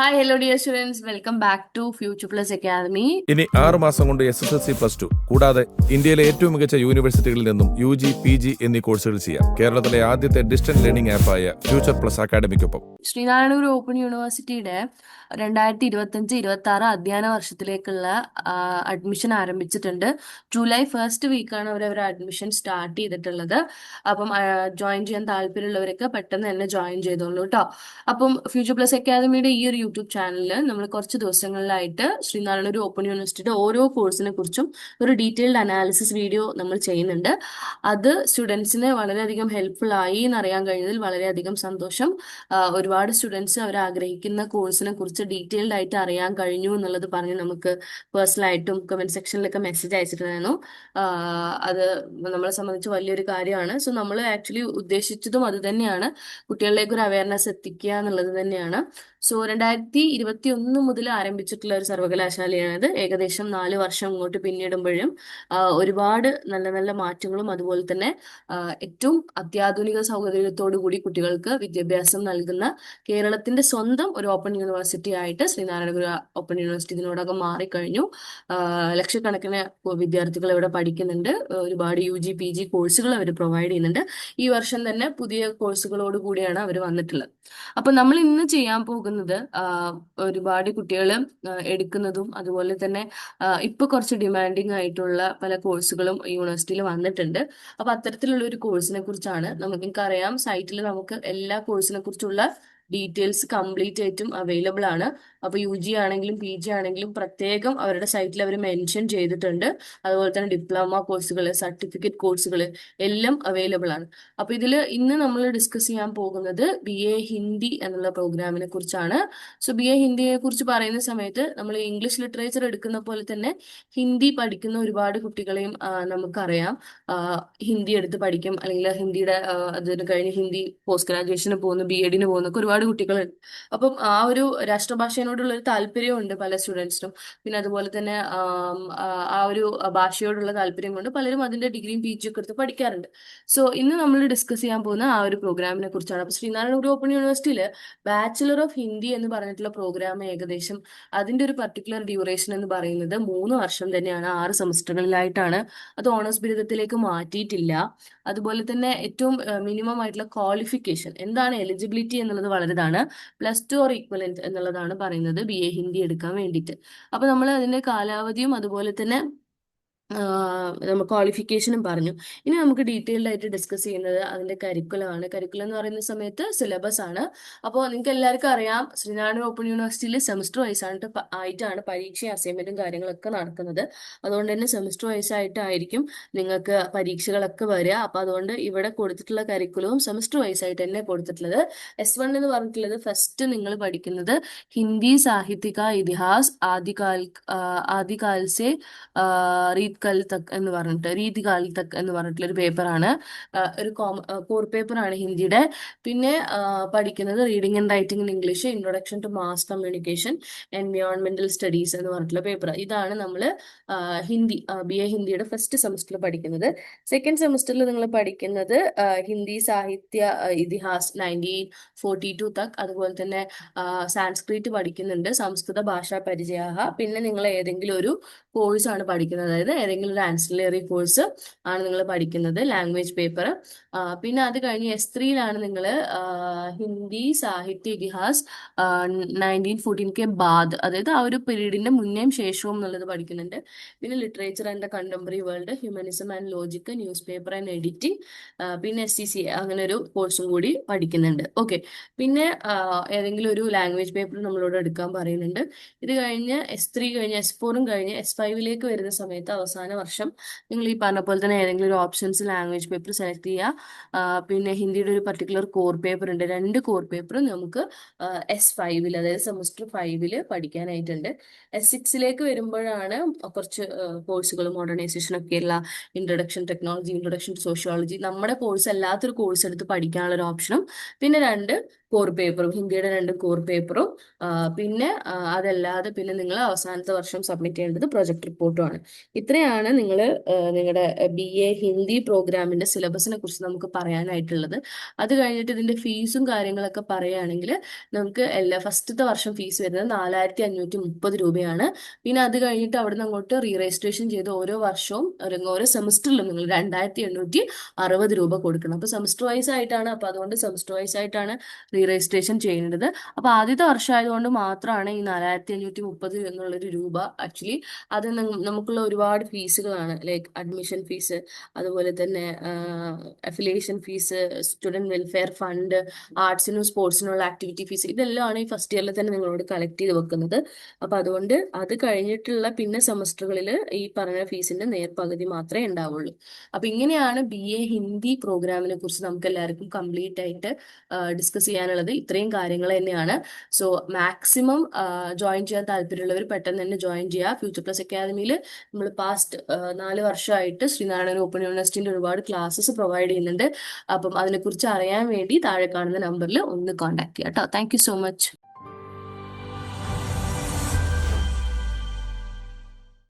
Hi hello dear students welcome back to future plus academy ഇനി ആറ് മാസം കൊണ്ട് S S L C plus two കൂടാതെ ഇന്ത്യയിലെ ഏറ്റവും മികച്ച യൂണിവേഴ്സിറ്റികളിൽ നിന്നും യു ജി പി ജി എന്നീ കോഴ്സുകൾ ചെയ്യാം. കേരളത്തിലെ ആദ്യത്തെ ഡിസ്റ്റന്റ് ലേണിംഗ് ആപ്പായ ഫ്യൂച്ചർ പ്ലസ് അക്കാദമിക്കൊപ്പം ശ്രീനാരായണൂർ ഓപ്പൺ യൂണിവേഴ്സിറ്റിയുടെ രണ്ടായിരത്തി ഇരുപത്തഞ്ച് ഇരുപത്തി ആറ് അധ്യയന വർഷത്തിലേക്കുള്ള അഡ്മിഷൻ ആരംഭിച്ചിട്ടുണ്ട്. ജൂലൈ ഫസ്റ്റ് വീക്കാണ് അവർ അവരുടെ അഡ്മിഷൻ സ്റ്റാർട്ട് ചെയ്തിട്ടുള്ളത്. അപ്പം ജോയിൻ ചെയ്യാൻ താല്പര്യമുള്ളവരൊക്കെ പെട്ടെന്ന് തന്നെ ജോയിൻ ചെയ്തോളൂ കേട്ടോ അപ്പം ഫ്യൂച്ചർ പ്ലസ് അക്കാദമിയുടെ ഈ ഒരു യൂട്യൂബ് ചാനലിൽ നമ്മൾ കുറച്ച് ദിവസങ്ങളിലായിട്ട് ശ്രീനാരായണഗുരു ഓപ്പൺ യൂണിവേഴ്സിറ്റിയുടെ ഓരോ കോഴ്സിനെ കുറിച്ചും ഒരു ഡീറ്റെയിൽഡ് അനാലിസിസ് വീഡിയോ നമ്മൾ ചെയ്യുന്നുണ്ട്. അത് സ്റ്റുഡൻസിന് വളരെയധികം ഹെൽപ്ഫുൾ ആയി എന്നറിയാൻ കഴിഞ്ഞതിൽ വളരെയധികം സന്തോഷം. ഒരുപാട് സ്റ്റുഡൻസ് അവർ ആഗ്രഹിക്കുന്ന കോഴ്സിനെ കുറിച്ച് ഡീറ്റെയിൽഡ് ആയിട്ട് അറിയാൻ കഴിഞ്ഞു എന്നുള്ളത് പറഞ്ഞ് നമുക്ക് പേഴ്സണലായിട്ടും കമന്റ് സെക്ഷനിലൊക്കെ മെസ്സേജ് അയച്ചിട്ടുണ്ടായിരുന്നു. അത് നമ്മളെ സംബന്ധിച്ച് വലിയൊരു കാര്യമാണ്. സോ നമ്മൾ ആക്ച്വലി ഉദ്ദേശിച്ചതും അത് തന്നെയാണ്. കുട്ടികളിലേക്ക് ഒരു അവയർനെസ് എത്തിക്കുക എന്നുള്ളത് തന്നെയാണ്. സോ രണ്ടായിരത്തി ഇരുപത്തി ഒന്ന് മുതൽ ആരംഭിച്ചിട്ടുള്ള ഒരു സർവകലാശാലയാണിത്. ഏകദേശം നാല് വർഷം ഇങ്ങോട്ട് പിന്നിടുമ്പോഴും ഒരുപാട് നല്ല നല്ല മാറ്റങ്ങളും അതുപോലെ തന്നെ ഏറ്റവും അത്യാധുനിക സൗകര്യത്തോടു കൂടി കുട്ടികൾക്ക് വിദ്യാഭ്യാസം നൽകുന്ന കേരളത്തിന്റെ സ്വന്തം ഒരു ഓപ്പൺ യൂണിവേഴ്സിറ്റി ആയിട്ട് ശ്രീനാരായണഗുരു ഓപ്പൺ യൂണിവേഴ്സിറ്റി ഇതിനോടകം മാറിക്കഴിഞ്ഞു ലക്ഷക്കണക്കിന് വിദ്യാർത്ഥികൾ ഇവിടെ പഠിക്കുന്നുണ്ട്. ഒരുപാട് യു ജി പി ജി കോഴ്സുകൾ അവർ പ്രൊവൈഡ് ചെയ്യുന്നുണ്ട്. ഈ വർഷം തന്നെ പുതിയ കോഴ്സുകളോട് കൂടിയാണ് അവർ വന്നിട്ടുള്ളത്. അപ്പൊ നമ്മൾ ഇന്ന് ചെയ്യാൻ പോകുന്നത് ആ, ഒരുപാട് കുട്ടികൾ എടുക്കുന്നതും അതുപോലെ തന്നെ ഇപ്പൊ കുറച്ച് ഡിമാൻഡിങ് ആയിട്ടുള്ള പല കോഴ്സുകളും യൂണിവേഴ്സിറ്റിയിൽ വന്നിട്ടുണ്ട്. അപ്പൊ അത്തരത്തിലുള്ള ഒരു കോഴ്സിനെ കുറിച്ചാണ് നമുക്ക് അറിയാം സൈറ്റിൽ നമുക്ക് എല്ലാ കോഴ്സിനെ കുറിച്ചുള്ള ഡീറ്റെയിൽസ് കംപ്ലീറ്റ് ആയിട്ടും അവൈലബിൾ ആണ്. അപ്പൊ യു ജി ആണെങ്കിലും പി ജി ആണെങ്കിലും പ്രത്യേകം അവരുടെ സൈറ്റിൽ അവർ മെൻഷൻ ചെയ്തിട്ടുണ്ട്. അതുപോലെ തന്നെ ഡിപ്ലോമ കോഴ്സുകൾ സർട്ടിഫിക്കറ്റ് കോഴ്സുകൾ എല്ലാം അവൈലബിൾ ആണ്. അപ്പൊ ഇതിൽ ഇന്ന് നമ്മൾ ഡിസ്കസ് ചെയ്യാൻ പോകുന്നത് ബി എ ഹിന്ദി എന്നുള്ള പ്രോഗ്രാമിനെ കുറിച്ചാണ്. സോ ബി എ ഹിന്ദിയെ കുറിച്ച് പറയുന്ന സമയത്ത് നമ്മൾ ഇംഗ്ലീഷ് ലിറ്ററേച്ചർ എടുക്കുന്ന പോലെ തന്നെ ഹിന്ദി പഠിക്കുന്ന ഒരുപാട് കുട്ടികളെയും നമുക്കറിയാം. ഹിന്ദി എടുത്ത് പഠിക്കും. അല്ലെങ്കിൽ ഹിന്ദിയുടെ അതിന് കഴിഞ്ഞ് ഹിന്ദി പോസ്റ്റ് ഗ്രാജുവേഷന് പോകുന്നു ബി എഡിന് പോകുന്നൊക്കെ ഒരുപാട് കുട്ടികളുണ്ട്. അപ്പം ആ ഒരു രാഷ്ട്രഭാഷയോടുള്ള ഒരു താല്പര്യമുണ്ട് പല സ്റ്റുഡൻസിനും. പിന്നെ അതുപോലെ തന്നെ ആ ഒരു ഭാഷയോടുള്ള താല്പര്യം കൊണ്ട് പലരും അതിന്റെ ഡിഗ്രിയും പി ജി ഒക്കെ എടുത്ത് പഠിക്കാറുണ്ട്. സോ ഇന്ന് നമ്മൾ ഡിസ്കസ് ചെയ്യാൻ പോകുന്ന ആ ഒരു പ്രോഗ്രാമിനെ കുറിച്ചാണ്. അപ്പൊ ശ്രീനാരായണ ഗുരു ഓപ്പൺ യൂണിവേഴ്സിറ്റിയിൽ ബാച്ചിലർ ഓഫ് ഹിന്ദി എന്ന് പറഞ്ഞിട്ടുള്ള പ്രോഗ്രാം ഏകദേശം അതിന്റെ ഒരു പർട്ടിക്കുലർ ഡ്യൂറേഷൻ എന്ന് പറയുന്നത് മൂന്ന് വർഷം തന്നെയാണ്. ആറ് സെമസ്റ്ററുകളിലായിട്ടാണ്. അത് ഓണേഴ്സ് ബിരുദത്തിലേക്ക് മാറ്റിയിട്ടില്ല. അതുപോലെ തന്നെ ഏറ്റവും മിനിമം ആയിട്ടുള്ള ക്വാളിഫിക്കേഷൻ എന്താണ് എലിജിബിലിറ്റി എന്നുള്ളത് വളരെതാണ് പ്ലസ് ടു ഓർ ഈക്വലന്റ് എന്നുള്ളതാണ് പറയുന്നത്. ബി എ ഹിന്ദി എടുക്കാൻ വേണ്ടിയിട്ട്. അപ്പൊ നമ്മൾ അതിന്റെ കാലാവധിയും അതുപോലെ തന്നെ നമ്മൾ ക്വാളിഫിക്കേഷനും പറഞ്ഞു. ഇനി നമുക്ക് ഡീറ്റെയിൽഡ് ആയിട്ട് ഡിസ്കസ് ചെയ്യുന്നത് അതിന്റെ കരിക്കുലം ആണ് കരിക്കുലം എന്ന് പറയുന്ന സമയത്ത് സിലബസ് ആണ്. അപ്പോൾ നിങ്ങൾക്ക് എല്ലാവർക്കും അറിയാം ശ്രീനാരായണ ഓപ്പൺ യൂണിവേഴ്സിറ്റിയിൽ സെമസ്റ്റർ വൈസ് പ- ആയിട്ടാണ് പരീക്ഷയും അസൈൻമെന്റും കാര്യങ്ങളൊക്കെ നടക്കുന്നത്. അതുകൊണ്ട് തന്നെ സെമസ്റ്റർ വൈസ് ആയിട്ടായിരിക്കും നിങ്ങൾക്ക് പരീക്ഷകളൊക്കെ വരിക. അപ്പോൾ അതുകൊണ്ട് ഇവിടെ കൊടുത്തിട്ടുള്ള കരിക്കുലവും സെമസ്റ്റർ വൈസ് ആയിട്ട് തന്നെ കൊടുത്തിട്ടുള്ളത്. എസ് വൺ എന്ന് പറഞ്ഞിട്ടുള്ളത് ഫസ്റ്റ് നിങ്ങൾ പഠിക്കുന്നത് ഹിന്ദി സാഹിത്യ ഇതിഹാസ് ആദികാൽ ആദികാൽ സെ ആ, റീത് കൽ തക് എന്ന് പറഞ്ഞിട്ട് രീതി കാൽ തക് എന്ന് പറഞ്ഞിട്ടുള്ള ഒരു പേപ്പറാണ് ഒരു കോമ കോർ പേപ്പറാണ് ഹിന്ദിയുടെ. പിന്നെ പഠിക്കുന്നത് reading and writing in English introduction to mass communication എൻവയോൺമെന്റൽ studies എന്ന് പറഞ്ഞിട്ടുള്ള പേപ്പർ ഇതാണ് നമ്മൾ ഹിന്ദി ബി എ ഹിന്ദിയുടെ ഫസ്റ്റ് സെമസ്റ്ററിൽ പഠിക്കുന്നത്. സെക്കൻഡ് സെമസ്റ്ററിൽ നിങ്ങൾ പഠിക്കുന്നത് ഹിന്ദി സാഹിത്യ ഇതിഹാസ് നയന്റീൻ ഫോർട്ടി ടു തക്. അതുപോലെ തന്നെ സാൻസ്ക്രിറ്റ് പഠിക്കുന്നുണ്ട് സംസ്കൃത ഭാഷാ പരിചയ പിന്നെ നിങ്ങൾ ഏതെങ്കിലും ഒരു കോഴ്സ് ആണ് പഠിക്കുന്നത്. അതായത് ഏതെങ്കിലും ഒരു ആൻസിലറി കോഴ്സ് ആണ് നിങ്ങൾ പഠിക്കുന്നത് ലാംഗ്വേജ് പേപ്പർ പിന്നെ അത് കഴിഞ്ഞ് എസ് ത്രീയിലാണ് നിങ്ങൾ ഹിന്ദി സാഹിത്യ ഇതിഹാസ് നയന്റീൻ ഫോർട്ടീൻ കെ ബാദ് അതായത് ആ ഒരു പീരീഡിന്റെ മുന്നേയും ശേഷവും എന്നുള്ളത് പഠിക്കുന്നുണ്ട്. പിന്നെ literature and the contemporary world humanism and logic news paper and editing പിന്നെ എസ് സി സി അങ്ങനെ ഒരു കോഴ്സും കൂടി പഠിക്കുന്നുണ്ട്. ഓക്കെ പിന്നെ ഏതെങ്കിലും ഒരു ലാംഗ്വേജ് പേപ്പർ നമ്മളോട് എടുക്കാൻ പറയുന്നുണ്ട്. ഇത് കഴിഞ്ഞ് എസ് ത്രീ കഴിഞ്ഞ് എസ് ഫോറും കഴിഞ്ഞ് എസ് ഫൈവിലേക്ക് വരുന്ന സമയത്ത് അവസാന വർഷം നിങ്ങൾ ഈ പറഞ്ഞ പോലെ തന്നെ ഏതെങ്കിലും ഒരു ഓപ്ഷൻസ് ലാംഗ്വേജ് പേപ്പർ സെലക്ട് ചെയ്യുക പിന്നെ ഹിന്ദിയുടെ ഒരു പർട്ടിക്കുലർ കോർ പേപ്പർ ഉണ്ട്. രണ്ട് കോർ പേപ്പർ നമുക്ക് എസ് ഫൈവിൽ അതായത് സെമസ്റ്റർ ഫൈവിൽ പഠിക്കാനായിട്ടുണ്ട്. എസ് സിക്സിലേക്ക് വരുമ്പോഴാണ് കുറച്ച് കോഴ്സുകൾ മോഡേണൈസേഷൻ ഒക്കെയുള്ള ഇൻട്രൊഡക്ഷൻ ടെക്നോളജി ഇൻട്രൊഡക്ഷൻ സോഷ്യോളജി നമ്മുടെ കോഴ്സ് അല്ലാത്തൊരു കോഴ്സ് എടുത്ത് പഠിക്കാനുള്ള ഒരു ഓപ്ഷനും പിന്നെ രണ്ട് കോർ പേപ്പറും ഹിന്ദിയുടെ രണ്ട് കോർ പേപ്പറും പിന്നെ അതല്ലാതെ പിന്നെ നിങ്ങൾ അവസാനത്തെ വർഷം സബ്മിറ്റ് ചെയ്യേണ്ടത് പ്രൊജക്ട് റിപ്പോർട്ടുമാണ് ഇത്രയാണ് നിങ്ങൾ നിങ്ങളുടെ ബി എ ഹിന്ദി പ്രോഗ്രാമിന്റെ സിലബസിനെ കുറിച്ച് നമുക്ക് പറയാനായിട്ടുള്ളത്. അത് കഴിഞ്ഞിട്ട് ഇതിന്റെ ഫീസും കാര്യങ്ങളൊക്കെ പറയുകയാണെങ്കിൽ നമുക്ക് എല്ലാ ഫസ്റ്റത്തെ വർഷം ഫീസ് വരുന്നത് നാലായിരത്തി അഞ്ഞൂറ്റി മുപ്പത് രൂപയാണ്. പിന്നെ അത് കഴിഞ്ഞിട്ട് അവിടെ അങ്ങോട്ട് റീ രജിസ്ട്രേഷൻ ചെയ്ത് ഓരോ വർഷവും അല്ലെങ്കിൽ ഓരോ സെമിസ്റ്ററിലും നിങ്ങൾ രണ്ടായിരത്തി എണ്ണൂറ്റി അറുപത് രൂപ കൊടുക്കണം. അപ്പോൾ സെമസ്റ്റർ വൈസ് ആയിട്ടാണ് അപ്പോൾ അതുകൊണ്ട് സെമസ്റ്റർ വൈസ് ആയിട്ടാണ് രജിസ്ട്രേഷൻ ചെയ്യേണ്ടത് അപ്പോൾ ആദ്യത്തെ വർഷമായതുകൊണ്ട് മാത്രമാണ് ഈ നാലായിരത്തി അഞ്ഞൂറ്റി മുപ്പത് എന്നുള്ളൊരു രൂപ ആക്ച്വലി അത് നമുക്കുള്ള ഒരുപാട് ഫീസുകളാണ്. ലൈക്ക് അഡ്മിഷൻ ഫീസ് അതുപോലെ തന്നെ affiliation fees student welfare fund ആർട്സിനും സ്പോർട്സിനുള്ള ആക്ടിവിറ്റി ഫീസ് ഇതെല്ലാമാണ് ഈ ഫസ്റ്റ് ഇയറിൽ തന്നെ നിങ്ങളോട് കളക്ട് ചെയ്ത് വെക്കുന്നത്. അപ്പോൾ അതുകൊണ്ട് അത് കഴിഞ്ഞിട്ടുള്ള പിന്നെ സെമസ്റ്ററുകളിൽ ഈ പറഞ്ഞ ഫീസിന്റെ നേർപകുതി മാത്രമേ ഉണ്ടാവുള്ളൂ. അപ്പോൾ ഇങ്ങനെയാണ് ബി എ ഹിന്ദി പ്രോഗ്രാമിനെ കുറിച്ച് നമുക്ക് എല്ലാവർക്കും കംപ്ലീറ്റ് ആയിട്ട് ഡിസ്കസ് ചെയ്യാനുള്ളത് ഇത്രയും കാര്യങ്ങൾ തന്നെയാണ്. സോ മാക്സിമം ജോയിൻ ചെയ്യാൻ താല്പര്യമുള്ളവർ പെട്ടെന്ന് തന്നെ ജോയിൻ ചെയ്യുക. ഫ്യൂച്ചർ പ്ലസ് അക്കാദമിയിൽ നമ്മൾ പാസ്റ്റ് നാല് വർഷമായിട്ട് ശ്രീനാരായണ ഓപ്പൺ യൂണിവേഴ്സിറ്റിന്റെ ഒരുപാട് ക്ലാസ്സസ് പ്രൊവൈഡ് ചെയ്യുന്നുണ്ട്. അപ്പം അതിനെക്കുറിച്ച് അറിയാൻ വേണ്ടി താഴെ കാണുന്ന നമ്പറിൽ ഒന്ന് കോൺടാക്ട് ചെയ്യാം കേട്ടോ താങ്ക് സോ മച്ച്